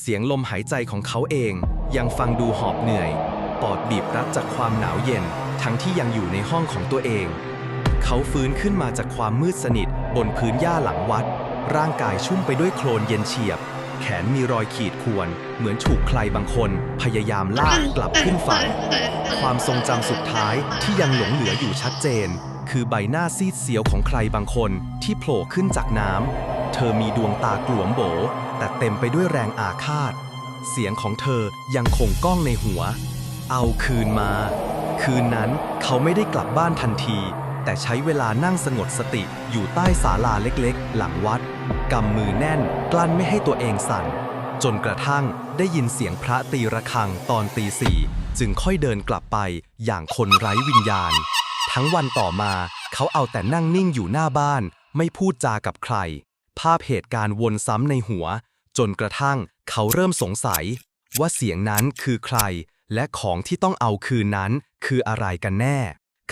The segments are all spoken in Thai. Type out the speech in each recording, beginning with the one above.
เสียงลมหายใจของเขาเอง ยังฟังดูหอบเหนื่อย ปอดบีบรัดจากความหนาวเย็น ทั้งที่ยังอยู่ในห้องของตัวเอง เขาฟื้นขึ้นมาจากความมืดสนิท บนพื้นหญ้าหลังวัด ร่างกายชุ่มไปด้วยโคลนเย็นเฉียบ แขนมีรอยขีดข่วน เหมือนถูกใครบางคน พยายามลากกลับขึ้นฝั่ง ความทรงจำสุดท้ายที่ยังหลงเหลืออยู่ชัดเจน คือใบหน้าซีดเสียวของใครบางคนที่โผล่ขึ้นจากน้ำเธอมีดวงตากลวมโบ แต่เต็มไปด้วยแรงอาฆาต เสียงของเธอยังคงก้องในหัว เอาคืนมา คืนนั้นเขาไม่ได้กลับบ้านทันที แต่ใช้เวลานั่งสงบสติอยู่ใต้ศาลาเล็กๆ หลังวัดกำมือแน่น กลั้นไม่ให้ตัวเองสั่น จนกระทั่งได้ยินเสียงพระตีระฆังตอนตีสี่จึงค่อยเดินกลับไปอย่างคนไร้วิญญาณ ทั้งวันต่อมาเขาเอาแต่นั่งนิ่งอยู่หน้าบ้าน ไม่พูดจากับใคร ภาพเหตุการณ์วนซ้ำในหัว จนกระทั่งเขาเริ่มสงสัย ว่าเสียงนั้นคือใคร และของที่ต้องเอาคืนนั้นคืออะไรกันแน่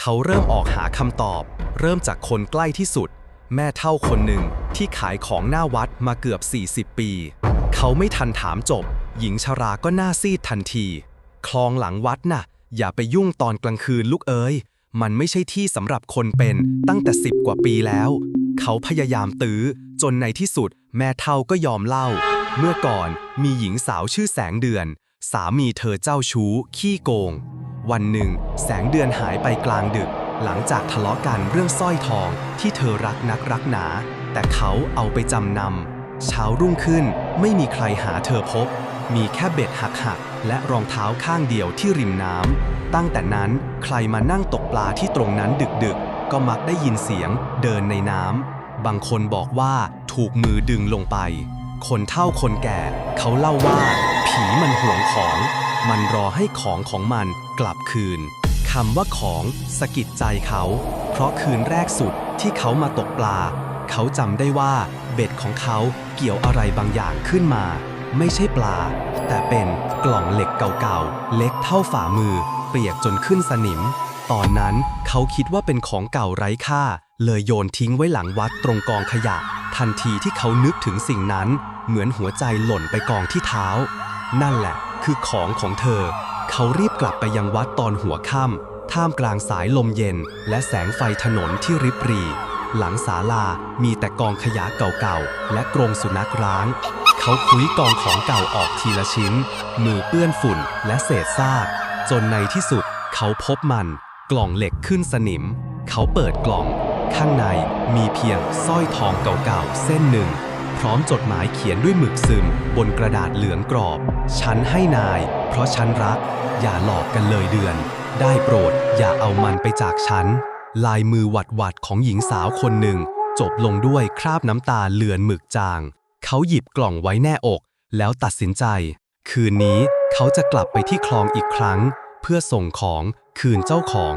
เขาเริ่มออกหาคำตอบ เริ่มจากคนใกล้ที่สุด แม่เท่าคนหนึ่งที่ขายของหน้าวัดมาเกือบ 40 ปี เขาไม่ทันถามจบ หญิงชราก็หน้าซีดทันที คลองหลังวัดน่ะ อย่าไปยุ่งตอนกลางคืนลูกเอ๋ยมันไม่ใช่ที่สำหรับคนเป็นตั้งแต่สิบกว่าปีแล้ว เขาพยายามตื้อ จนในที่สุดแม่เท่าก็ยอมเล่า เมื่อก่อนมีหญิงสาวชื่อแสงเดือน สามีเธอเจ้าชู้ ขี้โกง วันหนึ่ง แสงเดือนหายไปกลางดึก หลังจากทะเลาะกันเรื่องสร้อยทองที่เธอรักนักรักหนา แต่เขาเอาไปจำนำเช้ารุ่งขึ้นไม่มีใครหาเธอพบ มีแค่เบ็ดหักหักและรองเท้าข้างเดียวที่ริมน้ำตั้งแต่นั้นใครมานั่งตกปลาที่ตรงนั้นดึกๆ ก็มักได้ยินเสียงเดินในน้ำ บางคนบอกว่าถูกมือดึงลงไป คนเฒ่าคนแก่ เขาเล่าว่า ผีมันห่วงของ มันรอให้ของของมันกลับคืนคำว่าของสะกิดใจเขา เพราะคืนแรกสุดที่เขามาตกปลา เขาจำได้ว่าเบ็ดของเขาเกี่ยวอะไรบางอย่างขึ้นมา ไม่ใช่ปลา แต่เป็นกล่องเหล็กเก่าๆเล็กเท่าฝ่ามือ เปียกจนขึ้นสนิม ตอนนั้นเขาคิดว่าเป็นของเก่าไร้ค่า เลยโยนทิ้งไว้หลังวัดตรงกองขยะ ทันทีที่เขานึกถึงสิ่งนั้น เหมือนหัวใจหล่นไปกองที่เท้า นั่นแหละ คือของของเธอ เขารีบกลับไปยังวัดตอนหัวค่ำท่ามกลางสายลมเย็น และแสงไฟถนนที่ริบหรี หลังศาลามีแต่กองขยะเก่าๆและกรงสุนัขร้างเขาคุยกองของเก่าออกทีละชิ้น มือเปื้อนฝุ่นและเศษซาก จนในที่สุดเขาพบมัน กล่องเหล็กขึ้นสนิม เขาเปิดกล่อง ข้างในมีเพียงสร้อยทองเก่าๆ เส้นหนึ่ง พร้อมจดหมายเขียนด้วยหมึกซึม บนกระดาษเหลืองกรอบ ฉันให้นาย เพราะฉันรัก อย่าหลอกกันเลยเดือน ได้โปรดอย่าเอามันไปจากฉัน ลายมือหวัดหวัดๆของหญิงสาวคนหนึ่ง จบลงด้วยคราบน้ำตาเลือนหมึกจาง เขาหยิบกล่องไว้แน่อก แล้วตัดสินใจ คืนนี้เขาจะกลับไปที่คลองอีกครั้ง เพื่อส่งของคืนเจ้าของ